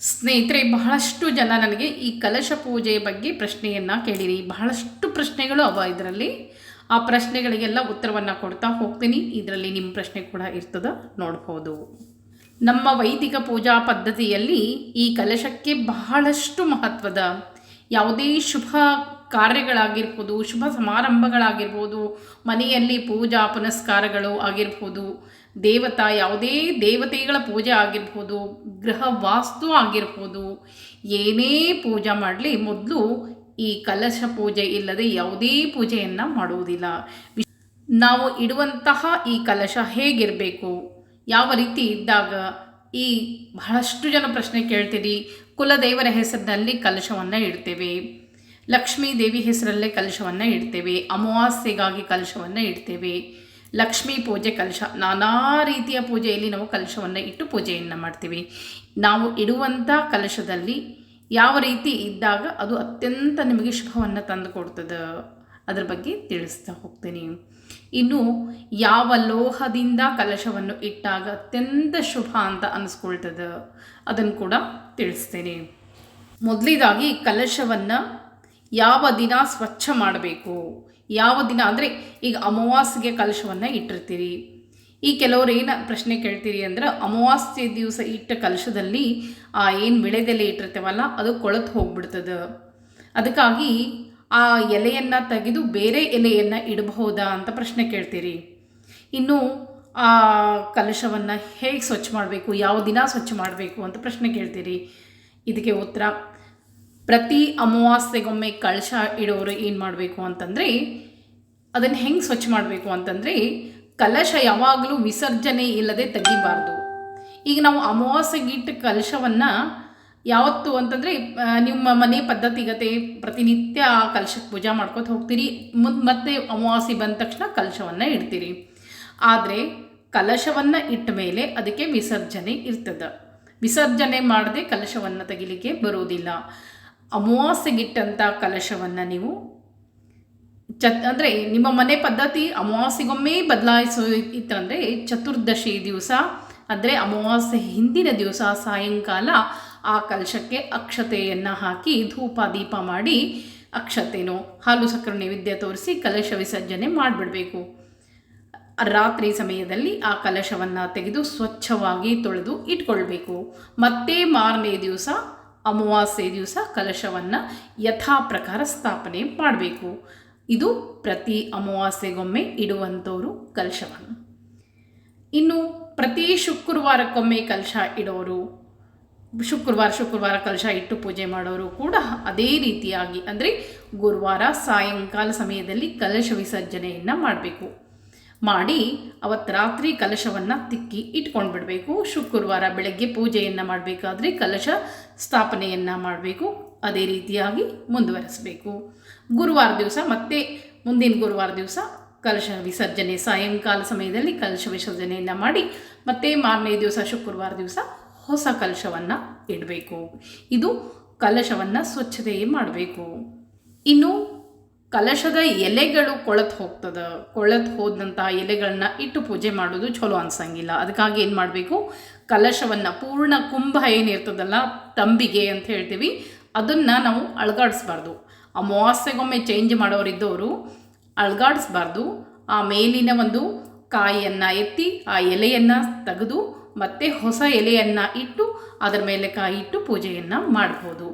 ಸ್ನೇಹಿತರೆ, ಬಹಳಷ್ಟು ಜನ ನನಗೆ ಈ ಕಲಶ ಪೂಜೆಯ ಬಗ್ಗೆ ಪ್ರಶ್ನೆಯನ್ನು ಕೇಳಿರಿ. ಬಹಳಷ್ಟು ಪ್ರಶ್ನೆಗಳು ಅವ ಇದರಲ್ಲಿ. ಆ ಪ್ರಶ್ನೆಗಳಿಗೆಲ್ಲ ಉತ್ತರವನ್ನು ಕೊಡ್ತಾ ಹೋಗ್ತೀನಿ. ಇದರಲ್ಲಿ ನಿಮ್ಮ ಪ್ರಶ್ನೆ ಕೂಡ ಇರ್ತದ, ನೋಡ್ಬೋದು. ನಮ್ಮ ವೈದಿಕ ಪೂಜಾ ಪದ್ಧತಿಯಲ್ಲಿ ಈ ಕಲಶಕ್ಕೆ ಬಹಳಷ್ಟು ಮಹತ್ವದ ಯಾವುದೇ ಶುಭ ಕಾರ್ಯಗಳಾಗಿರ್ಬೋದು, ಶುಭ ಸಮಾರಂಭಗಳಾಗಿರ್ಬೋದು, ಮನೆಯಲ್ಲಿ ಪೂಜಾ ಪುನಸ್ಕಾರಗಳು ಆಗಿರ್ಬೋದು, ದೇವತಾ ಯಾವುದೇ ದೇವತೆಗಳ ಪೂಜೆ ಆಗಿರ್ಬೋದು, ಗೃಹ ವಾಸ್ತು ಆಗಿರ್ಬೋದು, ಏನೇ ಪೂಜೆ ಮಾಡಲಿ ಮೊದಲು ಈ ಕಲಶ ಪೂಜೆ ಇಲ್ಲದೆ ಯಾವುದೇ ಪೂಜೆಯನ್ನು ಮಾಡುವುದಿಲ್ಲ. ನಾವು ಇಡುವಂತಹ ಈ ಕಲಶ ಹೇಗಿರಬೇಕು? ಯಾವ ರೀತಿ ಇದ್ದಾಗ ಈ ಬಹಳಷ್ಟು ಜನ ಪ್ರಶ್ನೆ ಕೇಳ್ತೀರಿ. ಕುಲದೇವರ ಹೆಸರಿನಲ್ಲಿ ಕಲಶವನ್ನು ಇಡ್ತೇವೆ. ಲಕ್ಷ್ಮೀ ದೇವಿ ಹೆಸರಲ್ಲೇ ಕಲಶವನ್ನು ಇಡ್ತೇವೆ, ಅಮಾವಾಸ್ಯೆಗಾಗಿ ಕಲಶವನ್ನು ಇಡ್ತೇವೆ, ಲಕ್ಷ್ಮೀ ಪೂಜೆ ಕಲಶ, ನಾನಾ ರೀತಿಯ ಪೂಜೆಯಲ್ಲಿ ನಾವು ಕಲಶವನ್ನು ಇಟ್ಟು ಪೂಜೆಯನ್ನು ಮಾಡ್ತೀವಿ. ನಾವು ಇಡುವಂಥ ಕಲಶದಲ್ಲಿ ಯಾವ ರೀತಿ ಇದ್ದಾಗ ಅದು ಅತ್ಯಂತ ನಿಮಗೆ ಶುಭವನ್ನು ತಂದು ಕೊಡ್ತದೆ, ಅದ್ರ ಬಗ್ಗೆ ತಿಳಿಸ್ತಾ ಹೋಗ್ತೀನಿ. ಇನ್ನು ಯಾವ ಲೋಹದಿಂದ ಕಲಶವನ್ನು ಇಟ್ಟಾಗ ಅತ್ಯಂತ ಶುಭ ಅಂತ ಅನಿಸ್ಕೊಳ್ತದೆ, ಅದನ್ನು ಕೂಡ ತಿಳಿಸ್ತೇನೆ. ಮೊದಲಿದಾಗಿ ಕಲಶವನ್ನು ಯಾವ ದಿನ ಸ್ವಚ್ಛ ಮಾಡಬೇಕು? ಯಾವ ದಿನ? ಅಂದರೆ ಈಗ ಅಮಾವಾಸ್ಯೆಗೆ ಕಲಶವನ್ನು ಇಟ್ಟಿರ್ತೀರಿ. ಈ ಕೆಲವರು ಏನು ಪ್ರಶ್ನೆ ಕೇಳ್ತೀರಿ ಅಂದ್ರೆ ಅಮಾವಾಸ್ಯೆ ದಿವಸ ಇಟ್ಟ ಕಲಶದಲ್ಲಿ, ಆ ಏನು ಬೆಳೆದೆಲೆ ಇಟ್ಟಿರ್ತೇವಲ್ಲ, ಅದು ಕೊಳತು ಹೋಗ್ಬಿಡ್ತದೆ. ಅದಕ್ಕಾಗಿ ಆ ಎಲೆಯನ್ನು ತೆಗೆದು ಬೇರೆ ಎಲೆಯನ್ನು ಇಡಬಹುದಾ ಅಂತ ಪ್ರಶ್ನೆ ಕೇಳ್ತೀರಿ. ಇನ್ನು ಆ ಕಲಶವನ್ನು ಹೇಗೆ ಸ್ವಚ್ಛ ಮಾಡಬೇಕು? ಯಾವ ದಿನ ಸ್ವಚ್ಛ ಮಾಡಬೇಕು ಅಂತ ಪ್ರಶ್ನೆ ಕೇಳ್ತೀರಿ. ಇದಕ್ಕೆ ಉತ್ತರ ಪ್ರತಿ ಅಮಾವಾಸ್ಯೆಗೊಮ್ಮೆ ಕಳಶ ಇಡೋರು ಏನು ಮಾಡಬೇಕು ಅಂತಂದರೆ, ಅದನ್ನು ಹೆಂಗೆ ಸ್ವಚ್ಛ ಮಾಡಬೇಕು ಅಂತಂದರೆ, ಕಲಶ ಯಾವಾಗಲೂ ವಿಸರ್ಜನೆ ಇಲ್ಲದೆ ತೆಗಿಬಾರ್ದು. ಈಗ ನಾವು ಅಮಾವಾಸ್ಯೆಗೆ ಇಟ್ಟ ಕಲಶವನ್ನು ಯಾವತ್ತು ಅಂತಂದರೆ ನಿಮ್ಮ ಮನೆ ಪದ್ಧತಿಗತೆ ಪ್ರತಿನಿತ್ಯ ಆ ಕಲಶಕ್ಕೆ ಪೂಜೆ ಮಾಡ್ಕೊತ ಹೋಗ್ತೀರಿ. ಮುಂದೆ ಮತ್ತೆ ಅಮಾವಾಸ್ಯೆ ಬಂದ ತಕ್ಷಣ ಕಲಶವನ್ನು ಇಡ್ತೀರಿ. ಆದರೆ ಕಲಶವನ್ನು ಇಟ್ಟ ಮೇಲೆ ಅದಕ್ಕೆ ವಿಸರ್ಜನೆ ಇರ್ತದೆ. ವಿಸರ್ಜನೆ ಮಾಡದೆ ಕಲಶವನ್ನು ತೆಗಿಲಿಕ್ಕೆ ಬರುವುದಿಲ್ಲ. ಅಮಾವಾಸ್ಯೆಗಿಟ್ಟಂಥ ಕಲಶವನ್ನು ನೀವು ಚತ್ ಅಂದರೆ ನಿಮ್ಮ ಮನೆ ಪದ್ಧತಿ ಅಮಾವಾಸ್ಯೆಗೊಮ್ಮೆ ಬದಲಾಯಿಸೋ ಇತ್ತಂದರೆ ಚತುರ್ದಶಿ ದಿವಸ, ಅಂದರೆ ಅಮಾವಾಸ್ಯೆ ಹಿಂದಿನ ದಿವಸ ಸಾಯಂಕಾಲ ಆ ಕಲಶಕ್ಕೆ ಅಕ್ಷತೆಯನ್ನು ಹಾಕಿ ಧೂಪ ದೀಪ ಮಾಡಿ ಅಕ್ಷತೆನೋ ಹಾಲು ಸಕ್ಕರೆ ನೈವೇದ್ಯ ತೋರಿಸಿ ಕಲಶ ವಿಸರ್ಜನೆ ಮಾಡಿಬಿಡಬೇಕು. ರಾತ್ರಿ ಸಮಯದಲ್ಲಿ ಆ ಕಲಶವನ್ನು ತೆಗೆದು ಸ್ವಚ್ಛವಾಗಿ ತೊಳೆದು ಇಟ್ಕೊಳ್ಬೇಕು. ಮತ್ತೆ ಮಾರನೇ ದಿವಸ ಅಮಾವಾಸ್ಯೆ ದಿವಸ ಕಲಶವನ್ನು ಯಥಾ ಪ್ರಕಾರ ಸ್ಥಾಪನೆ ಮಾಡಬೇಕು. ಇದು ಪ್ರತಿ ಅಮಾವಾಸ್ಯೆಗೊಮ್ಮೆ ಇಡುವಂಥವರು ಕಲಶವನ್ನು. ಇನ್ನು ಪ್ರತಿ ಶುಕ್ರವಾರಕ್ಕೊಮ್ಮೆ ಕಲಶ ಇಡೋರು, ಶುಕ್ರವಾರ ಶುಕ್ರವಾರ ಕಲಶ ಇಟ್ಟು ಪೂಜೆ ಮಾಡೋರು ಕೂಡ ಅದೇ ರೀತಿಯಾಗಿ ಅಂದರೆ ಗುರುವಾರ ಸಾಯಂಕಾಲ ಸಮಯದಲ್ಲಿ ಕಲಶ ವಿಸರ್ಜನೆಯನ್ನು ಮಾಡಬೇಕು. ಮಾಡಿ ಅವತ್ತು ರಾತ್ರಿ ಕಲಶವನ್ನು ತಿಕ್ಕಿ ಇಟ್ಕೊಂಡು ಬಿಡಬೇಕು ಶುಕ್ರವಾರ ಬೆಳಗ್ಗೆ ಪೂಜೆಯನ್ನು ಮಾಡಬೇಕಾದ್ರೆ ಕಲಶ ಸ್ಥಾಪನೆಯನ್ನು ಮಾಡಬೇಕು. ಅದೇ ರೀತಿಯಾಗಿ ಮುಂದುವರಿಸಬೇಕು. ಗುರುವಾರ ದಿವಸ ಮತ್ತೆ ಮುಂದಿನ ಗುರುವಾರ ದಿವಸ ಕಲಶ ವಿಸರ್ಜನೆ, ಸಾಯಂಕಾಲ ಸಮಯದಲ್ಲಿ ಕಲಶ ವಿಸರ್ಜನೆಯನ್ನು ಮಾಡಿ ಮತ್ತೆ ಮಾರನೇ ದಿವಸ ಶುಕ್ರವಾರ ದಿವಸ ಹೊಸ ಕಲಶವನ್ನು ಇಡಬೇಕು. ಇದು ಕಲಶವನ್ನು ಸ್ವಚ್ಛತೆ ಮಾಡಬೇಕು. ಇನ್ನು ಕಲಶದ ಎಲೆಗಳು ಕೊಳತು ಹೋಗ್ತದೆ, ಕೊಳತು ಹೋದಂತಹ ಎಲೆಗಳನ್ನ ಇಟ್ಟು ಪೂಜೆ ಮಾಡೋದು ಚಲೋ ಅನ್ಸಂಗಿಲ್ಲ. ಅದಕ್ಕಾಗಿ ಏನು ಮಾಡಬೇಕು? ಕಲಶವನ್ನು ಪೂರ್ಣ ಕುಂಭ ಏನಿರ್ತದಲ್ಲ, ತಂಬಿಗೆ ಅಂತ ಹೇಳ್ತೀವಿ, ಅದನ್ನು ನಾವು ಅಳಗಾಡಿಸ್ಬಾರ್ದು. ಅಮಾವಾಸ್ಯೆಗೊಮ್ಮೆ ಚೇಂಜ್ ಮಾಡೋರಿದ್ದವರು ಅಳಗಾಡಿಸ್ಬಾರ್ದು. ಆ ಮೇಲಿನ ಒಂದು ಕಾಯಿಯನ್ನು ಎತ್ತಿ, ಆ ಎಲೆಯನ್ನು ತೆಗೆದು ಮತ್ತೆ ಹೊಸ ಎಲೆಯನ್ನು ಇಟ್ಟು ಅದರ ಮೇಲೆ ಕಾಯಿ ಇಟ್ಟು ಪೂಜೆಯನ್ನು ಮಾಡ್ಬೋದು.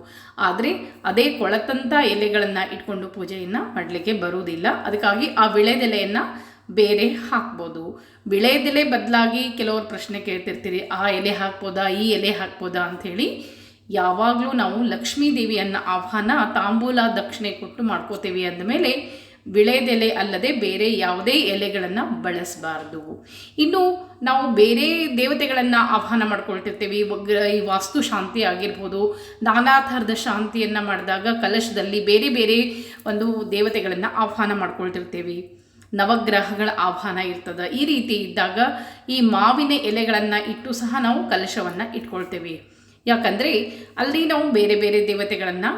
ಆದರೆ ಅದೇ ಕೊಳತಂಥ ಎಲೆಗಳನ್ನು ಇಟ್ಕೊಂಡು ಪೂಜೆಯನ್ನು ಮಾಡಲಿಕ್ಕೆ ಬರುವುದಿಲ್ಲ. ಅದಕ್ಕಾಗಿ ಆ ವಿಳೆದೆಲೆಯನ್ನು ಬೇರೆ ಹಾಕ್ಬೋದು. ವಿಳೆದೆಲೆ ಬದಲಾಗಿ ಕೆಲವರು ಪ್ರಶ್ನೆ ಕೇಳ್ತಿರ್ತೀರಿ, ಆ ಎಲೆ ಹಾಕ್ಬೋದಾ? ಈ ಎಲೆ ಹಾಕ್ಬೋದಾ? ಅಂಥೇಳಿ ಯಾವಾಗಲೂ ನಾವು ಲಕ್ಷ್ಮೀ ದೇವಿಯನ್ನು ಆಹ್ವಾನ ತಾಂಬೂಲ ದಕ್ಷಿಣೆ ಕೊಟ್ಟು ಮಾಡ್ಕೋತೀವಿ ಅಂದಮೇಲೆ ವಿಳೆದೆಲೆ ಅಲ್ಲದೆ ಬೇರೆ ಯಾವುದೇ ಎಲೆಗಳನ್ನು ಬಳಸಬಾರ್ದು. ಇನ್ನು ನಾವು ಬೇರೆ ದೇವತೆಗಳನ್ನು ಆಹ್ವಾನ ಮಾಡ್ಕೊಳ್ತಿರ್ತೀವಿ. ಈ ವಾಸ್ತು ಶಾಂತಿ ಆಗಿರ್ಬೋದು, ನಾನಾ ಥರದ ಶಾಂತಿಯನ್ನು ಮಾಡಿದಾಗ ಕಲಶದಲ್ಲಿ ಬೇರೆ ಬೇರೆ ಒಂದು ದೇವತೆಗಳನ್ನು ಆಹ್ವಾನ ಮಾಡ್ಕೊಳ್ತಿರ್ತೀವಿ. ನವಗ್ರಹಗಳ ಆಹ್ವಾನ ಇರ್ತದೆ. ಈ ರೀತಿ ಇದ್ದಾಗ ಈ ಮಾವಿನ ಎಲೆಗಳನ್ನು ಇಟ್ಟು ಸಹ ನಾವು ಕಲಶವನ್ನು ಇಟ್ಕೊಳ್ತೇವೆ. ಯಾಕಂದರೆ ಅಲ್ಲಿ ನಾವು ಬೇರೆ ಬೇರೆ ದೇವತೆಗಳನ್ನು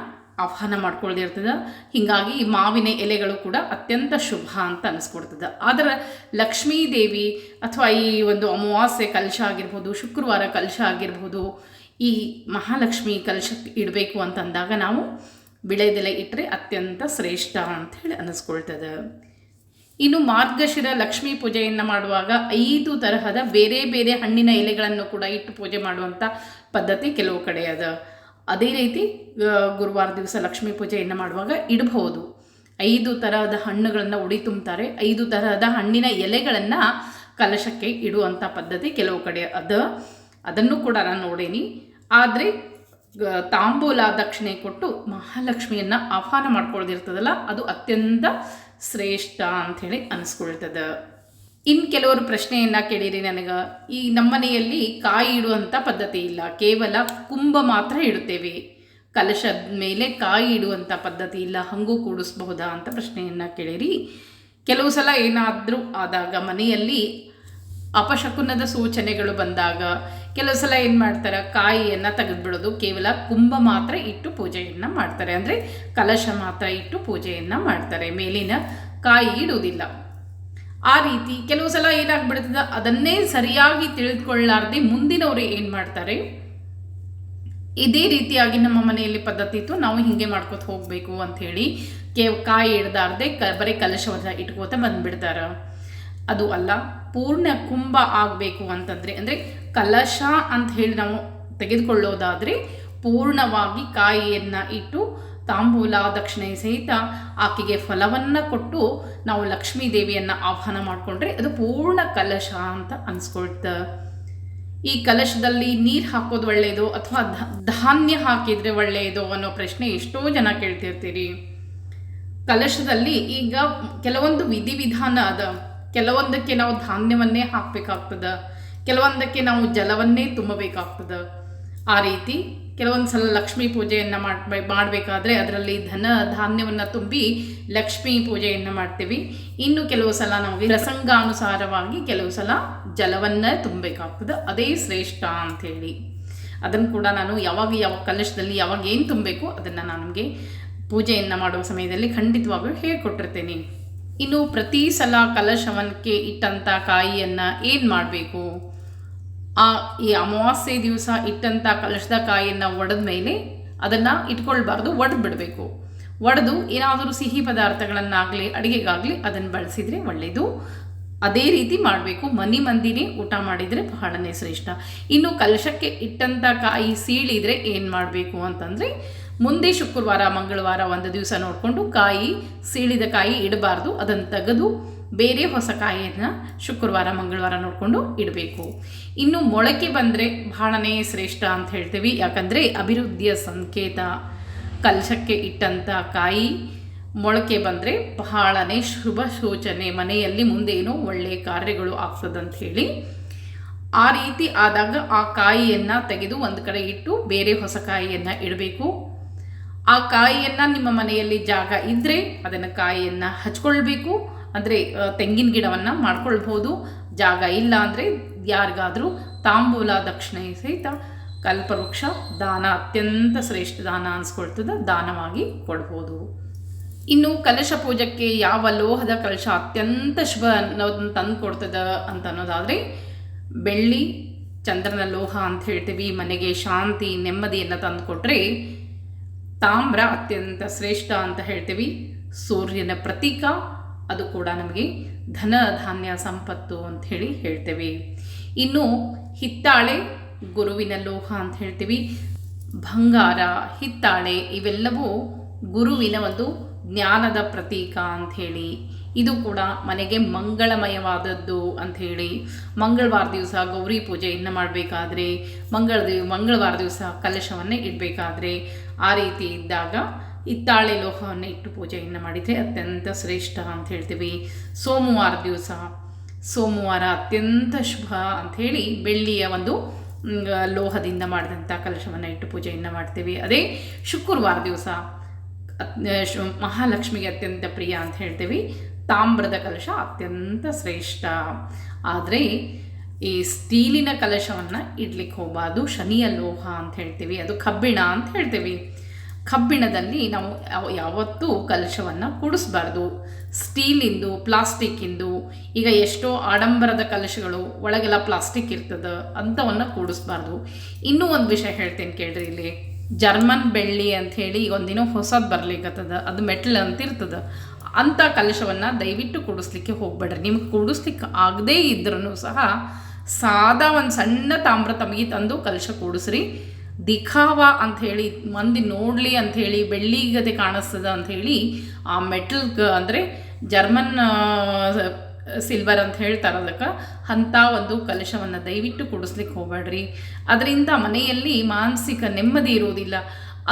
ಆಹ್ವಾನ ಮಾಡ್ಕೊಳ್ದಿರ್ತದೆ. ಹೀಗಾಗಿ ಈ ಮಾವಿನ ಎಲೆಗಳು ಕೂಡ ಅತ್ಯಂತ ಶುಭ ಅಂತ ಅನಿಸ್ಕೊಡ್ತದೆ. ಆದರೆ ಲಕ್ಷ್ಮೀ ದೇವಿ ಅಥವಾ ಈ ಒಂದು ಅಮಾವಾಸ್ಯೆ ಕಲಶ ಆಗಿರ್ಬೋದು, ಶುಕ್ರವಾರ ಕಲಶ ಆಗಿರ್ಬೋದು, ಈ ಮಹಾಲಕ್ಷ್ಮಿ ಕಲಶಕ್ಕೆ ಇಡಬೇಕು ಅಂತಂದಾಗ ನಾವು ಬಿಳೆದೆಲೆ ಇಟ್ಟರೆ ಅತ್ಯಂತ ಶ್ರೇಷ್ಠ ಅಂತ ಹೇಳಿ ಅನ್ನಿಸ್ಕೊಳ್ತದೆ ಇನ್ನು ಮಾರ್ಗಶಿರ ಲಕ್ಷ್ಮೀ ಪೂಜೆಯನ್ನು ಮಾಡುವಾಗ ಐದು ತರಹದ ಬೇರೆ ಬೇರೆ ಹಣ್ಣಿನ ಎಲೆಗಳನ್ನು ಕೂಡ ಇಟ್ಟು ಪೂಜೆ ಮಾಡುವಂಥ ಪದ್ಧತಿ ಕೆಲವು ಕಡೆ ಅದ. ಅದೇ ರೀತಿ ಗುರುವಾರ ದಿವಸ ಲಕ್ಷ್ಮೀ ಪೂಜೆಯನ್ನು ಮಾಡುವಾಗ ಇಡಬಹುದು. ಐದು ತರಹದ ಹಣ್ಣುಗಳನ್ನು ಉಡಿ ತುಂಬುತ್ತಾರೆ ಐದು ತರಹದ ಹಣ್ಣಿನ ಎಲೆಗಳನ್ನು ಕಲಶಕ್ಕೆ ಇಡುವಂಥ ಪದ್ಧತಿ ಕೆಲವು ಕಡೆ ಅದ. ಅದನ್ನು ಕೂಡ ನಾನು ನೋಡೇನಿ. ಆದರೆ ತಾಂಬೂಲ ದಕ್ಷಿಣೆ ಕೊಟ್ಟು ಮಹಾಲಕ್ಷ್ಮಿಯನ್ನು ಆಹ್ವಾನ ಮಾಡ್ಕೊಳ್ದಿರ್ತದಲ್ಲ, ಅದು ಅತ್ಯಂತ ಶ್ರೇಷ್ಠ ಅಂಥೇಳಿ ಅನಿಸ್ಕೊಳ್ತದೆ. ಇನ್ನು ಕೆಲವರು ಪ್ರಶ್ನೆಯನ್ನು ಕೇಳಿರಿ ನನಗೆ. ಈ ನಮ್ಮನೆಯಲ್ಲಿ ಕಾಯಿ ಇಡುವಂಥ ಪದ್ಧತಿ ಇಲ್ಲ. ಕೇವಲ ಕುಂಭ ಮಾತ್ರ ಇಡುತ್ತೇವೆ. ಕಲಶದ ಮೇಲೆ ಕಾಯಿ ಇಡುವಂಥ ಪದ್ಧತಿ ಇಲ್ಲ. ಹಂಗೂ ಕೂಡಿಸ್ಬಹುದಾ ಅಂತ ಪ್ರಶ್ನೆಯನ್ನು ಕೇಳಿರಿ. ಕೆಲವು ಸಲ ಏನಾದರೂ ಆದಾಗ ಮನೆಯಲ್ಲಿ ಅಪಶಕುನದ ಸೂಚನೆಗಳು ಬಂದಾಗ ಕೆಲವು ಸಲ ಏನು ಮಾಡ್ತಾರೆ? ಕಾಯಿಯನ್ನು ತೆಗೆದುಬಿಡೋದು. ಕೇವಲ ಕುಂಭ ಮಾತ್ರ ಇಟ್ಟು ಪೂಜೆಯನ್ನು ಮಾಡ್ತಾರೆ. ಅಂದರೆ ಕಲಶ ಮಾತ್ರ ಇಟ್ಟು ಪೂಜೆಯನ್ನು ಮಾಡ್ತಾರೆ. ಮೇಲಿನ ಕಾಯಿ ಇಡುವುದಿಲ್ಲ. ಆ ರೀತಿ ಕೆಲವು ಸಲ ಏನಾಗ್ಬಿಡ್ತದೆ? ಅದನ್ನೇ ಸರಿಯಾಗಿ ತಿಳಿದುಕೊಳ್ಳಾರ್ದೆ ಮುಂದಿನವರು ಏನು ಮಾಡ್ತಾರೆ? ಇದೇ ರೀತಿಯಾಗಿ ನಮ್ಮ ಮನೆಯಲ್ಲಿ ಪದ್ಧತಿ ಇತ್ತು. ನಾವು ಹೀಗೆ ಮಾಡ್ಕೊತ ಹೋಗಬೇಕು ಅಂಥೇಳಿ ಕೇವ್ ಕಾಯಿ ಹಿಡ್ದಾರ್ದೆ ಕ ಬರೀ ಕಲಶವನ್ನು ಇಟ್ಕೋತ ಬಂದ್ಬಿಡ್ತಾರೆ. ಅದು ಅಲ್ಲ, ಪೂರ್ಣ ಕುಂಭ ಆಗಬೇಕು ಅಂತಂದರೆ, ಅಂದರೆ ಕಲಶ ಅಂತ ಹೇಳಿ ನಾವು ತೆಗೆದುಕೊಳ್ಳೋದಾದರೆ ಪೂರ್ಣವಾಗಿ ಕಾಯಿಯನ್ನು ಇಟ್ಟು ತಾಂಬೂಲ ದಕ್ಷಿಣೆ ಸಹಿತ ಆಕೆಗೆ ಫಲವನ್ನು ಕೊಟ್ಟು ನಾವು ಲಕ್ಷ್ಮೀ ದೇವಿಯನ್ನು ಆಹ್ವಾನ ಮಾಡಿಕೊಂಡ್ರೆ ಅದು ಪೂರ್ಣ ಕಲಶ ಅಂತ ಅನ್ಸ್ಕೊಳ್ತ. ಈ ಕಲಶದಲ್ಲಿ ನೀರು ಹಾಕೋದು ಒಳ್ಳೆಯದು ಅಥವಾ ಧಾನ್ಯ ಹಾಕಿದರೆ ಒಳ್ಳೆಯದು ಅನ್ನೋ ಪ್ರಶ್ನೆ ಎಷ್ಟೋ ಜನ ಕೇಳ್ತಿರ್ತೀರಿ. ಕಲಶದಲ್ಲಿ ಈಗ ಕೆಲವೊಂದು ವಿಧಿವಿಧಾನ ಅದ. ಕೆಲವೊಂದಕ್ಕೆ ನಾವು ಧಾನ್ಯವನ್ನೇ ಹಾಕಬೇಕಾಗ್ತದ. ಕೆಲವೊಂದಕ್ಕೆ ನಾವು ಜಲವನ್ನೇ ತುಂಬಬೇಕಾಗ್ತದ. ಆ ರೀತಿ ಕೆಲವೊಂದು ಸಲ ಲಕ್ಷ್ಮೀ ಪೂಜೆಯನ್ನು ಮಾಡ್ಬೇ ಮಾಡಬೇಕಾದ್ರೆ ಅದರಲ್ಲಿ ಧನ ಧಾನ್ಯವನ್ನು ತುಂಬಿ ಲಕ್ಷ್ಮೀ ಪೂಜೆಯನ್ನು ಮಾಡ್ತೀವಿ. ಇನ್ನು ಕೆಲವು ಸಲ ನಮಗೆ ಪ್ರಸಂಗಾನುಸಾರವಾಗಿ ಕೆಲವು ಸಲ ಜಲವನ್ನು ತುಂಬಬೇಕಾಗ್ತದೆ. ಅದೇ ಶ್ರೇಷ್ಠ ಅಂಥೇಳಿ. ಅದನ್ನು ಕೂಡ ನಾನು ಯಾವಾಗ ಯಾವ ಕಲಶದಲ್ಲಿ ಯಾವಾಗ ಏನು ತುಂಬಬೇಕು ಅದನ್ನು ನಾನು ನಿಮಗೆ ಪೂಜೆಯನ್ನು ಮಾಡುವ ಸಮಯದಲ್ಲಿ ಖಂಡಿತವಾಗ್ಲೂ ಹೇಳ್ಕೊಟ್ಟಿರ್ತೇನೆ. ಇನ್ನು ಪ್ರತಿ ಸಲ ಕಲಶವನ್ನಕ್ಕೆ ಇಟ್ಟಂಥ ಕಾಯಿಯನ್ನು ಏನು ಮಾಡಬೇಕು? ಆ ಈ ಅಮಾವಾಸ್ಯೆ ದಿವಸ ಇಟ್ಟಂಥ ಕಲಶದ ಕಾಯಿಯನ್ನು ಒಡೆದ ಮೇಲೆ ಅದನ್ನು ಇಟ್ಕೊಳ್ಬಾರ್ದು, ಒಡೆದು ಬಿಡಬೇಕು. ಒಡೆದು ಏನಾದರೂ ಸಿಹಿ ಪದಾರ್ಥಗಳನ್ನಾಗಲಿ, ಅಡುಗೆಗಾಗಲಿ ಅದನ್ನು ಬಳಸಿದರೆ ಒಳ್ಳೆಯದು ಅದೇ ರೀತಿ ಮಾಡಬೇಕು. ಮನಿ ಮಂದಿನೇ ಊಟ ಮಾಡಿದರೆ ಬಹಳನೇ ಶ್ರೇಷ್ಠ. ಇನ್ನು ಕಲಶಕ್ಕೆ ಇಟ್ಟಂಥ ಕಾಯಿ ಸೀಳಿದರೆ ಏನು ಮಾಡಬೇಕು ಅಂತಂದರೆ, ಮುಂದೆ ಶುಕ್ರವಾರ, ಮಂಗಳವಾರ ಒಂದು ದಿವಸ ನೋಡಿಕೊಂಡು ಕಾಯಿ, ಸೀಳಿದ ಕಾಯಿ ಇಡಬಾರ್ದು. ಅದನ್ನು ತೆಗೆದು ಬೇರೆ ಹೊಸ ಕಾಯಿಯನ್ನು ಶುಕ್ರವಾರ, ಮಂಗಳವಾರ ನೋಡಿಕೊಂಡು ಇಡಬೇಕು. ಇನ್ನು ಮೊಳಕೆ ಬಂದರೆ ಬಹಳನೇ ಶ್ರೇಷ್ಠ ಅಂತ ಹೇಳ್ತೀವಿ. ಯಾಕಂದರೆ ಅಭಿವೃದ್ಧಿಯ ಸಂಕೇತ. ಕಲಶಕ್ಕೆ ಇಟ್ಟಂಥ ಕಾಯಿ ಮೊಳಕೆ ಬಂದರೆ ಬಹಳನೇ ಶುಭ ಸೂಚನೆ. ಮನೆಯಲ್ಲಿ ಮುಂದೇನೋ ಒಳ್ಳೆಯ ಕಾರ್ಯಗಳು ಆಗ್ತದಂತ ಹೇಳಿ ಆ ರೀತಿ ಆದಾಗ ಆ ಕಾಯಿಯನ್ನು ತೆಗೆದು ಒಂದು ಕಡೆ ಇಟ್ಟು ಬೇರೆ ಹೊಸ ಕಾಯಿಯನ್ನು ಇಡಬೇಕು. ಆ ಕಾಯಿಯನ್ನು ನಿಮ್ಮ ಮನೆಯಲ್ಲಿ ಜಾಗ ಇದ್ದರೆ ಅದನ್ನು ಕಾಯಿಯನ್ನು ಹಚ್ಕೊಳ್ಬೇಕು. ಅಂದರೆ ತೆಂಗಿನ ಗಿಡವನ್ನು ಮಾಡ್ಕೊಳ್ಬೋದು ಜಾಗ ಇಲ್ಲ ಅಂದರೆ ಯಾರಿಗಾದರೂ ತಾಂಬೂಲ, ದಕ್ಷಿಣೆ ಸಹಿತ ಕಲ್ಪವೃಕ್ಷ, ದಾನ, ಅತ್ಯಂತ ಶ್ರೇಷ್ಠ ದಾನ ಅನ್ಸ್ಕೊಳ್ತದೆ, ದಾನವಾಗಿ ಕೊಡ್ಬೋದು. ಇನ್ನು ಕಲಶ ಪೂಜಕ್ಕೆ ಯಾವ ಲೋಹದ ಕಲಶ ಅತ್ಯಂತ ಶುಭ ಅನ್ನೋದನ್ನ ತಂದು ಕೊಡ್ತದ ಅಂತ ಅನ್ನೋದಾದರೆ, ಬೆಳ್ಳಿ, ಚಂದ್ರನ ಲೋಹ ಅಂತ ಹೇಳ್ತೀವಿ, ಮನೆಗೆ ಶಾಂತಿ, ನೆಮ್ಮದಿಯನ್ನು ತಂದು ಕೊಟ್ಟರೆ ತಾಮ್ರ ಅತ್ಯಂತ ಶ್ರೇಷ್ಠ ಅಂತ ಹೇಳ್ತೀವಿ. ಸೂರ್ಯನ ಪ್ರತೀಕ ಅದು ಕೂಡ ನಮಗೆ ಧನ ಧಾನ್ಯ ಸಂಪತ್ತು ಅಂತ ಹೇಳಿ ಹೇಳ್ತೇವೆ. ಇನ್ನು ಹಿತ್ತಾಳೆ, ಗುರುವಿನ ಲೋಹ ಅಂತ ಹೇಳ್ತೀವಿ. ಬಂಗಾರ ಹಿತ್ತಾಳೆ ಇವೆಲ್ಲವೂ ಗುರುವಿನ ಒಂದು ಜ್ಞಾನದ ಪ್ರತೀಕ ಅಂತ ಹೇಳಿ. ಇದು ಕೂಡ ಮನೆಗೆ ಮಂಗಳಮಯವಾದದ್ದು ಅಂಥೇಳಿ ಮಂಗಳವಾರ ದಿವಸ ಗೌರಿ ಪೂಜೆಯನ್ನು ಮಾಡಬೇಕಾದ್ರೆ ಮಂಗಳ ಮಂಗಳವಾರ ದಿವಸ ಕಲಶವನ್ನು ಇಡಬೇಕಾದ್ರೆ ಆ ರೀತಿ ಇದ್ದಾಗ ಹಿತ್ತಾಳೆ ಲೋಹವನ್ನು ಇಟ್ಟು ಪೂಜೆಯನ್ನು ಮಾಡಿದರೆ ಅತ್ಯಂತ ಶ್ರೇಷ್ಠ ಅಂತ ಹೇಳ್ತೀವಿ. ಸೋಮವಾರ ದಿವಸ, ಸೋಮವಾರ ಅತ್ಯಂತ ಶುಭ ಅಂಥೇಳಿ ಬೆಳ್ಳಿಯ ಒಂದು ಲೋಹದಿಂದ ಮಾಡಿದಂಥ ಕಲಶವನ್ನು ಇಟ್ಟು ಪೂಜೆಯನ್ನು ಮಾಡ್ತೀವಿ. ಅದೇ ಶುಕ್ರವಾರ ದಿವಸ ಮಹಾಲಕ್ಷ್ಮಿಗೆ ಅತ್ಯಂತ ಪ್ರಿಯ ಅಂತ ಹೇಳ್ತೀವಿ. ತಾಮ್ರದ ಕಲಶ ಅತ್ಯಂತ ಶ್ರೇಷ್ಠ. ಆದರೆ ಈ ಸ್ಟೀಲಿನ ಕಲಶವನ್ನು ಇಡ್ಲಿಕ್ಕೆ ಹೋಗಬಾರ್ದು, ಶನಿಯ ಲೋಹ ಅಂತ ಹೇಳ್ತೀವಿ. ಅದು ಕಬ್ಬಿಣ ಅಂತ ಹೇಳ್ತೀವಿ. ಕಬ್ಬಿಣದಲ್ಲಿ ನಾವು ಯಾವ ಯಾವತ್ತೂ ಕಲಶವನ್ನು ಕೂಡಿಸ್ಬಾರ್ದು. ಸ್ಟೀಲಿಂದು ಪ್ಲಾಸ್ಟಿಕ್ಕಿಂದು ಈಗ ಎಷ್ಟೋ ಆಡಂಬರದ ಕಲಶಗಳು, ಒಳಗೆಲ್ಲ ಪ್ಲಾಸ್ಟಿಕ್ ಇರ್ತದೆ ಅಂಥವನ್ನು ಕೂಡಿಸ್ಬಾರ್ದು. ಇನ್ನೂ ಒಂದು ವಿಷಯ ಹೇಳ್ತೇನೆ ಕೇಳ್ರಿ ಇಲ್ಲಿ. ಜರ್ಮನ್ ಬೆಳ್ಳಿ ಅಂತ ಹೇಳಿ ಈಗ ಒಂದಿನ ಹೊಸದು ಬರ್ಲಿಕ್ಕತ್ತದ ಅದು ಮೆಟ್ಲ್ ಅಂತ ಇರ್ತದೆ ಅಂಥ ಕಲಶವನ್ನು ದಯವಿಟ್ಟು ಕೂಡಿಸ್ಲಿಕ್ಕೆ ಹೋಗ್ಬೇಡ್ರಿ. ನಿಮ್ಗೆ ಕೂಡಿಸ್ಲಿಕ್ಕೆ ಆಗದೇ ಇದ್ರೂ ಸಹ ಸಾದಾ ಒಂದು ಸಣ್ಣ ತಾಮ್ರ ತಮಗೆ ತಂದು ಕಲಶ ಕೂಡಿಸ್ರಿ. ದಿಖಾವ ಅಂಥೇಳಿ ಮಂದಿ ನೋಡಲಿ ಅಂಥೇಳಿ ಬೆಳ್ಳಿಗತೆ ಕಾಣಿಸ್ತದ ಅಂಥೇಳಿ ಆ ಮೆಟಲ್ ಅಂದರೆ ಜರ್ಮನ್ ಸಿಲ್ವರ್ ಅಂತ ಹೇಳ್ತಾರೆ ಅದಕ್ಕೆ ಅಂಥ ಒಂದು ಕಲಶವನ್ನು ದಯವಿಟ್ಟು ಕೊಡಿಸ್ಲಿಕ್ಕೆ ಹೋಗಬೇಡ್ರಿ. ಅದರಿಂದ ಮನೆಯಲ್ಲಿ ಮಾನಸಿಕ ನೆಮ್ಮದಿ ಇರೋದಿಲ್ಲ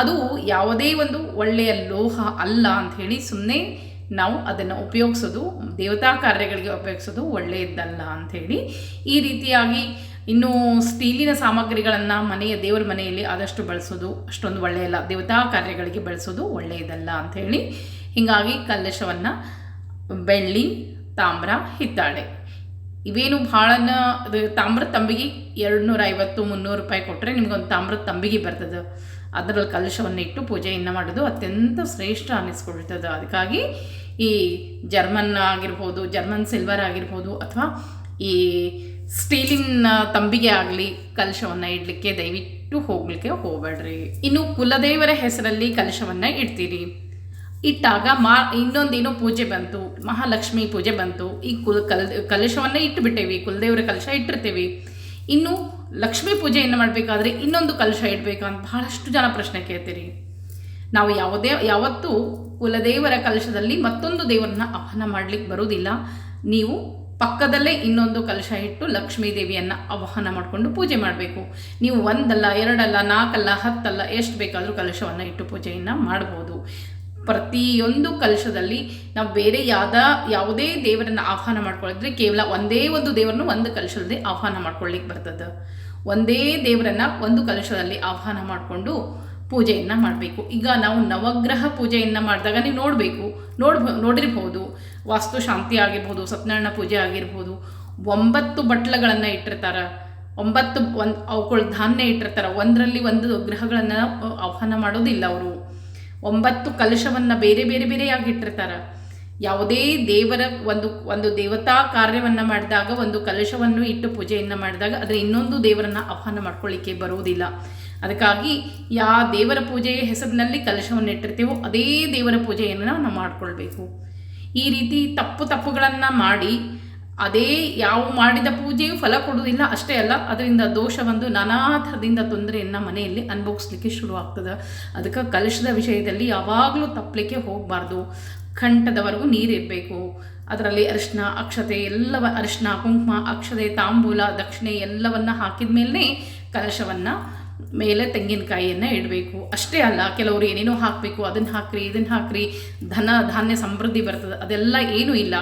ಅದು ಯಾವುದೇ ಒಂದು ಒಳ್ಳೆಯ ಲೋಹ ಅಲ್ಲ ಅಂಥೇಳಿ ಸುಮ್ಮನೆ ನಾವು ಅದನ್ನು ಉಪಯೋಗಿಸೋದು, ದೇವತಾ ಕಾರ್ಯಗಳಿಗೆ ಉಪಯೋಗಿಸೋದು ಒಳ್ಳೆಯದಲ್ಲ ಅಂಥೇಳಿ ಈ ರೀತಿಯಾಗಿ ಇನ್ನು ಸ್ಟೀಲಿನ ಸಾಮಗ್ರಿಗಳನ್ನು ಮನೆಯ ದೇವರ ಮನೆಯಲ್ಲಿ ಆದಷ್ಟು ಬಳಸೋದು ಅಷ್ಟೊಂದು ಒಳ್ಳೆಯಲ್ಲ. ದೇವತಾ ಕಾರ್ಯಗಳಿಗೆ ಬಳಸೋದು ಒಳ್ಳೆಯದಲ್ಲ ಅಂಥೇಳಿ ಹೀಗಾಗಿ ಕಲಶವನ್ನು ಬೆಳ್ಳಿ, ತಾಮ್ರ ಹಿತ್ತಾಳೆ ಇವೇನು ಭಾಳನ ತಾಮ್ರ ತಂಬಿಗೆ ಎರಡು ನೂರ ಐವತ್ತು ಮುನ್ನೂರು ರೂಪಾಯಿ ಕೊಟ್ಟರೆ ನಿಮ್ಗೊಂದು ತಾಮ್ರದ ತಂಬಿಗೆ ಬರ್ತದೆ. ಅದರಲ್ಲಿ ಕಲಶವನ್ನು ಇಟ್ಟು ಪೂಜೆಯನ್ನು ಮಾಡೋದು ಅತ್ಯಂತ ಶ್ರೇಷ್ಠ ಅನ್ನಿಸ್ಕೊಳ್ತದೆ. ಅದಕ್ಕಾಗಿ ಈ ಜರ್ಮನ್ ಆಗಿರ್ಬೋದು, ಜರ್ಮನ್ ಸಿಲ್ವರ್ ಆಗಿರ್ಬೋದು ಅಥವಾ ಈ ಸ್ಟೀಲಿನ ತಂಬಿಗೆ ಆಗಲಿ ಕಲಶವನ್ನು ಇಡಲಿಕ್ಕೆ ದಯವಿಟ್ಟು ಹೋಗಲಿಕ್ಕೆ ಹೋಗಬೇಡ್ರಿ. ಇನ್ನು ಕುಲದೇವರ ಹೆಸರಲ್ಲಿ ಕಲಶವನ್ನು ಇಡ್ತೀರಿ. ಇಟ್ಟಾಗ ಮಾ, ಇನ್ನೊಂದೇನೋ ಪೂಜೆ ಬಂತು, ಮಹಾಲಕ್ಷ್ಮಿ ಪೂಜೆ ಬಂತು, ಈ ಕುಲ್, ಕಲ್, ಕಲಶವನ್ನು ಇಟ್ಟುಬಿಟ್ಟೇವಿ ಕುಲದೇವರ ಕಲಶ ಇಟ್ಟಿರ್ತೀವಿ. ಇನ್ನು ಲಕ್ಷ್ಮೀ ಪೂಜೆಯನ್ನು ಮಾಡಬೇಕಾದ್ರೆ ಇನ್ನೊಂದು ಕಲಶ ಇಡಬೇಕಂತ ಬಹಳಷ್ಟು ಜನ ಪ್ರಶ್ನೆ ಕೇಳ್ತೀರಿ. ನಾವು ಯಾವುದೇ, ಯಾವತ್ತೂ ಕುಲದೇವರ ಕಲಶದಲ್ಲಿ ಮತ್ತೊಂದು ದೇವರನ್ನ ಆಹ್ವಾನ ಮಾಡಲಿಕ್ಕೆ ಬರುವುದಿಲ್ಲ. ನೀವು ಪಕ್ಕದಲ್ಲೇ ಇನ್ನೊಂದು ಕಲಶ ಇಟ್ಟು ಲಕ್ಷ್ಮೀ ದೇವಿಯನ್ನು ಆವಾಹನ ಮಾಡಿಕೊಂಡು ಪೂಜೆ ಮಾಡಬೇಕು. ನೀವು ಒಂದಲ್ಲ, ಎರಡಲ್ಲ, ನಾಲ್ಕಲ್ಲ, ಹತ್ತಲ್ಲ, ಎಷ್ಟು ಬೇಕಾದರೂ ಕಲಶವನ್ನು ಇಟ್ಟು ಪೂಜೆಯನ್ನು ಮಾಡ್ಬೋದು. ಪ್ರತಿಯೊಂದು ಕಲಶದಲ್ಲಿ ನಾವು ಬೇರೆ ಯಾವ್ದ, ಯಾವುದೇ ದೇವರನ್ನು ಆಹ್ವಾನ ಮಾಡ್ಕೊಳ್ಳಿದ್ರೆ ಕೇವಲ ಒಂದೇ ಒಂದು ದೇವರನ್ನು ಒಂದು ಕಲಶದಲ್ಲಿ ಆಹ್ವಾನ ಮಾಡ್ಕೊಳ್ಳಿಕ್ಕೆ ಬರ್ತದೆ. ಒಂದೇ ದೇವರನ್ನು ಒಂದು ಕಲಶದಲ್ಲಿ ಆಹ್ವಾನ ಮಾಡಿಕೊಂಡು ಪೂಜೆಯನ್ನು ಮಾಡಬೇಕು. ಈಗ ನಾವು ನವಗ್ರಹ ಪೂಜೆಯನ್ನು ಮಾಡಿದಾಗ ನೀವು ನೋಡಬೇಕು, ನೋಡ್ಬ, ನೋಡಿರ್ಬೋದು. ವಾಸ್ತು ಶಾಂತಿ ಆಗಿರ್ಬೋದು, ಸತ್ಯನಾರಾಯಣ ಪೂಜೆ ಆಗಿರ್ಬೋದು, ಒಂಬತ್ತು ಬಟ್ಲಗಳನ್ನು ಇಟ್ಟಿರ್ತಾರೆ. ಒಂಬತ್ತು ಒಂದು ಅವುಗಳ ಧಾನ್ಯ ಇಟ್ಟಿರ್ತಾರೆ. ಒಂದರಲ್ಲಿ ಒಂದು ಗ್ರಹಗಳನ್ನು ಆಹ್ವಾನ ಮಾಡೋದಿಲ್ಲ ಅವರು. ಒಂಬತ್ತು ಕಲಶವನ್ನು ಬೇರೆ ಬೇರೆ ಬೇರೆಯಾಗಿ ಇಟ್ಟಿರ್ತಾರೆ. ಯಾವುದೇ ದೇವರ ಒಂದು ಒಂದು ದೇವತಾ ಕಾರ್ಯವನ್ನು ಮಾಡಿದಾಗ, ಒಂದು ಕಲಶವನ್ನು ಇಟ್ಟು ಪೂಜೆಯನ್ನು ಮಾಡಿದಾಗ, ಅದರ ಇನ್ನೊಂದು ದೇವರನ್ನು ಆಹ್ವಾನ ಮಾಡ್ಕೊಳ್ಳಿಕ್ಕೆ ಬರುವುದಿಲ್ಲ ಅದಕ್ಕಾಗಿ ಯಾ ದೇವರ ಪೂಜೆಯ ಹೆಸರಿನಲ್ಲಿ ಕಲಶವನ್ನು ಇಟ್ಟಿರ್ತೀವೋ, ಅದೇ ದೇವರ ಪೂಜೆಯನ್ನು ನಾವು ಮಾಡ್ಕೊಳ್ಬೇಕು. ಈ ರೀತಿ ತಪ್ಪು ತಪ್ಪುಗಳನ್ನು ಮಾಡಿ, ಅದೇ ಯಾವ ಮಾಡಿದ ಪೂಜೆಯು ಫಲ ಕೊಡುವುದಿಲ್ಲ ಅಷ್ಟೇ ಅಲ್ಲ, ಅದರಿಂದ ದೋಷ ಬಂದು ನಾನಾ ಥರದಿಂದ ತೊಂದರೆಯನ್ನು ಮನೆಯಲ್ಲಿ ಅನುಭವಿಸ್ಲಿಕ್ಕೆ ಶುರುವಾಗ್ತದೆ. ಅದಕ್ಕೆ ಕಲಶದ ವಿಷಯದಲ್ಲಿ ಯಾವಾಗಲೂ ತಪ್ಪಲಿಕ್ಕೆ ಹೋಗಬಾರ್ದು. ಕಂಠದವರೆಗೂ ನೀರಿರಬೇಕು. ಅದರಲ್ಲಿ ಅರಿಶಿನ, ಅಕ್ಷತೆ ಎಲ್ಲವ, ಅರಿಶಿನ, ಕುಂಕುಮ, ಅಕ್ಷತೆ, ತಾಂಬೂಲ, ದಕ್ಷಿಣೆ ಎಲ್ಲವನ್ನ ಹಾಕಿದ ಮೇಲೆ ಕಲಶವನ್ನು ಮೇಲೆ ತೆಂಗಿನಕಾಯಿಯನ್ನು ಇಡಬೇಕು. ಅಷ್ಟೇ ಅಲ್ಲ, ಕೆಲವರು ಏನೇನೋ ಹಾಕಬೇಕು, ಅದನ್ನು ಹಾಕ್ರಿ, ಇದನ್ನು ಹಾಕ್ರಿ, ಧನ, ಧಾನ್ಯ ಸಮೃದ್ಧಿ ಬರ್ತದೆ. ಅದೆಲ್ಲ ಏನೂ ಇಲ್ಲ.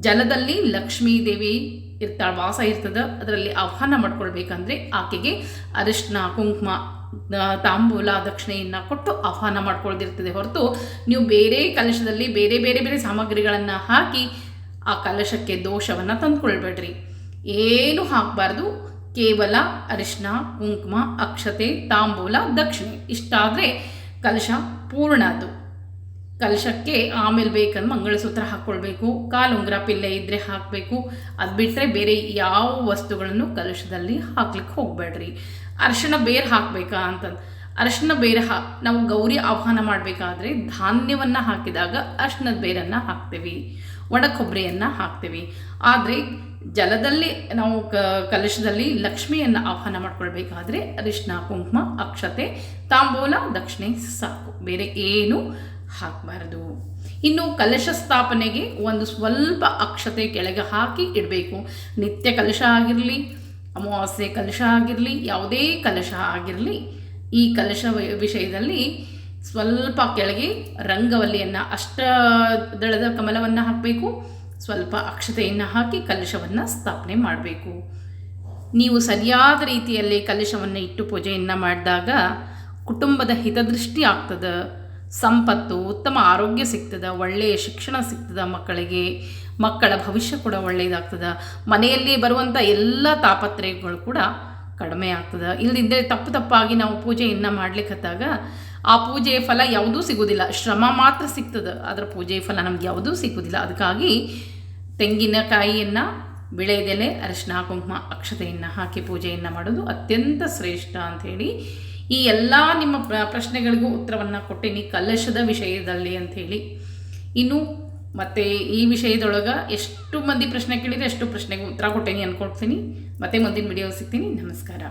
ಜಲದಲ್ಲಿ ಲಕ್ಷ್ಮೀ ದೇವಿ ಇರ್ತಾಳೆ, ವಾಸ ಇರ್ತದೆ. ಅದರಲ್ಲಿ ಆಹ್ವಾನ ಮಾಡ್ಕೊಳ್ಬೇಕಂದ್ರೆ ಆಕೆಗೆ ಅರಿಶಿನ ಕುಂಕುಮ ತಾಂಬೂಲ, ದಕ್ಷಿಣೆಯನ್ನು ಕೊಟ್ಟು ಆಹ್ವಾನ ಮಾಡ್ಕೊಳ್ದಿರ್ತದೆ. ಹೊರತು ನೀವು ಬೇರೆ ಕಲಶದಲ್ಲಿ ಬೇರೆ ಬೇರೆ ಬೇರೆ ಸಾಮಗ್ರಿಗಳನ್ನು ಹಾಕಿ ಆ ಕಲಶಕ್ಕೆ ದೋಷವನ್ನು ತಂದುಕೊಳ್ಬೇಡ್ರಿ. ಏನು ಹಾಕಬಾರ್ದು. ಕೇವಲ ಅರಿಶಿನ ಕುಂಕುಮ, ಅಕ್ಷತೆ, ತಾಂಬೂಲ, ದಕ್ಷಿಣೆ. ಇಷ್ಟಾದರೆ ಕಲಶ ಪೂರ್ಣ ಅದು ಕಲಶಕ್ಕೆ ಆಮೇಲೆ ಬೇಕಂದ್ರೆ ಮಂಗಳಸೂತ್ರ ಹಾಕ್ಕೊಳ್ಬೇಕು ಕಾಲುಂಗ್ರ ಪಿಲ್ಲೆ ಇದ್ದರೆ ಹಾಕಬೇಕು. ಅದು ಬಿಟ್ಟರೆ ಬೇರೆ ಯಾವ ವಸ್ತುಗಳನ್ನು ಕಲಶದಲ್ಲಿ ಹಾಕ್ಲಿಕ್ಕೆ ಹೋಗಬೇಡ್ರಿ ಅರಿಶಿಣ ಬೇರೆ ಹಾಕಬೇಕಾ ಅಂತಂದು. ಅರಿಶಿಣ ಬೇರೆ ಹಾ, ನಾವು ಗೌರಿ ಆಹ್ವಾನ ಮಾಡಬೇಕಾದ್ರೆ ಧಾನ್ಯವನ್ನು ಹಾಕಿದಾಗ ಅರಿಶಿನದ ಬೇರನ್ನು ಹಾಕ್ತೇವೆ. ಒಣ ಕೊಬ್ಬರಿಯನ್ನು ಹಾಕ್ತೇವೆ. ಆದರೆ ಜಲದಲ್ಲಿ ನಾವು ಕ, ಕಲಶದಲ್ಲಿ ಲಕ್ಷ್ಮಿಯನ್ನು ಆಹ್ವಾನ ಮಾಡ್ಕೊಳ್ಬೇಕಾದ್ರೆ ಅರಿಶಿನ ಕುಂಕುಮ, ಅಕ್ಷತೆ, ತಾಂಬೂಲ, ದಕ್ಷಿಣೆ ಸಾಕು. ಬೇರೆ ಏನು ಹಾಕಬಾರ್ದು. ಇನ್ನು ಕಲಶ ಸ್ಥಾಪನೆಗೆ ಒಂದು ಸ್ವಲ್ಪ ಅಕ್ಷತೆ ಕೆಳಗೆ ಹಾಕಿ ಇಡಬೇಕು. ನಿತ್ಯ ಕಲಶ ಆಗಿರಲಿ, ಅಮಾವಾಸ್ಯೆ ಕಲಶ ಆಗಿರಲಿ, ಯಾವುದೇ ಕಲಶ ಆಗಿರಲಿ, ಈ ಕಲಶ ವಿಷಯದಲ್ಲಿ ಸ್ವಲ್ಪ ಕೆಳಗೆ ರಂಗವಲ್ಲಿಯನ್ನು ಅಷ್ಟ ದಳದ ಕಮಲವನ್ನು ಹಾಕಬೇಕು. ಸ್ವಲ್ಪ ಅಕ್ಷತೆಯನ್ನು ಹಾಕಿ ಕಲಶವನ್ನು ಸ್ಥಾಪನೆ ಮಾಡಬೇಕು. ನೀವು ಸರಿಯಾದ ರೀತಿಯಲ್ಲಿ ಕಲಶವನ್ನು ಇಟ್ಟು ಪೂಜೆಯನ್ನು ಮಾಡಿದಾಗ ಕುಟುಂಬದ ಹಿತದೃಷ್ಟಿ ಆಗ್ತದೆ, ಸಂಪತ್ತು, ಉತ್ತಮ ಆರೋಗ್ಯ ಸಿಗ್ತದೆ, ಒಳ್ಳೆಯ ಶಿಕ್ಷಣ ಸಿಗ್ತದೆ ಮಕ್ಕಳಿಗೆ, ಮಕ್ಕಳ ಭವಿಷ್ಯ ಕೂಡ ಒಳ್ಳೆಯದಾಗ್ತದೆ. ಮನೆಯಲ್ಲಿ ಬರುವಂಥ ಎಲ್ಲ ತಾಪತ್ರಯಗಳು ಕೂಡ ಕಡಿಮೆ ಆಗ್ತದೆ. ಇಲ್ಲದಿದ್ದರೆ ತಪ್ಪು ತಪ್ಪಾಗಿ ನಾವು ಪೂಜೆಯನ್ನು ಮಾಡ್ಲಿಕ್ಕತ್ತಾಗ ಆ ಪೂಜೆಯ ಫಲ ಯಾವುದೂ ಸಿಗೋದಿಲ್ಲ ಶ್ರಮ ಮಾತ್ರ ಸಿಗ್ತದೆ. ಅದರ ಪೂಜೆಯ ಫಲ ನಮ್ಗೆ ಯಾವುದೂ ಸಿಗೋದಿಲ್ಲ ಅದಕ್ಕಾಗಿ ತೆಂಗಿನಕಾಯಿಯನ್ನು, ಬಿಳೆದೆಲೆ ಅರಿಶಿನ ಕುಂಕುಮ, ಅಕ್ಷತೆಯನ್ನು ಹಾಕಿ ಪೂಜೆಯನ್ನು ಮಾಡೋದು ಅತ್ಯಂತ ಶ್ರೇಷ್ಠ ಅಂಥೇಳಿ. ಈ ಎಲ್ಲ ನಿಮ್ಮ ಪ್ರ- ಪ್ರಶ್ನೆಗಳಿಗೂ ಉತ್ತರವನ್ನು ಕೊಟ್ಟೀನಿ ಕಲಶದ ವಿಷಯದಲ್ಲಿ ಅಂಥೇಳಿ. ಇನ್ನು ಮತ್ತು ಈ ವಿಷಯದೊಳಗೆ ಎಷ್ಟು ಮಂದಿ ಪ್ರಶ್ನೆ ಕೇಳಿದರೆ ಎಷ್ಟು ಪ್ರಶ್ನೆಗೂ ಉತ್ತರ ಕೊಟ್ಟೇನಿ ಅಂದ್ಕೊಡ್ತೀನಿ ಮತ್ತೆ ಮುಂದಿನ ವಿಡಿಯೋ ಸಿಗ್ತೀನಿ. ನಮಸ್ಕಾರ.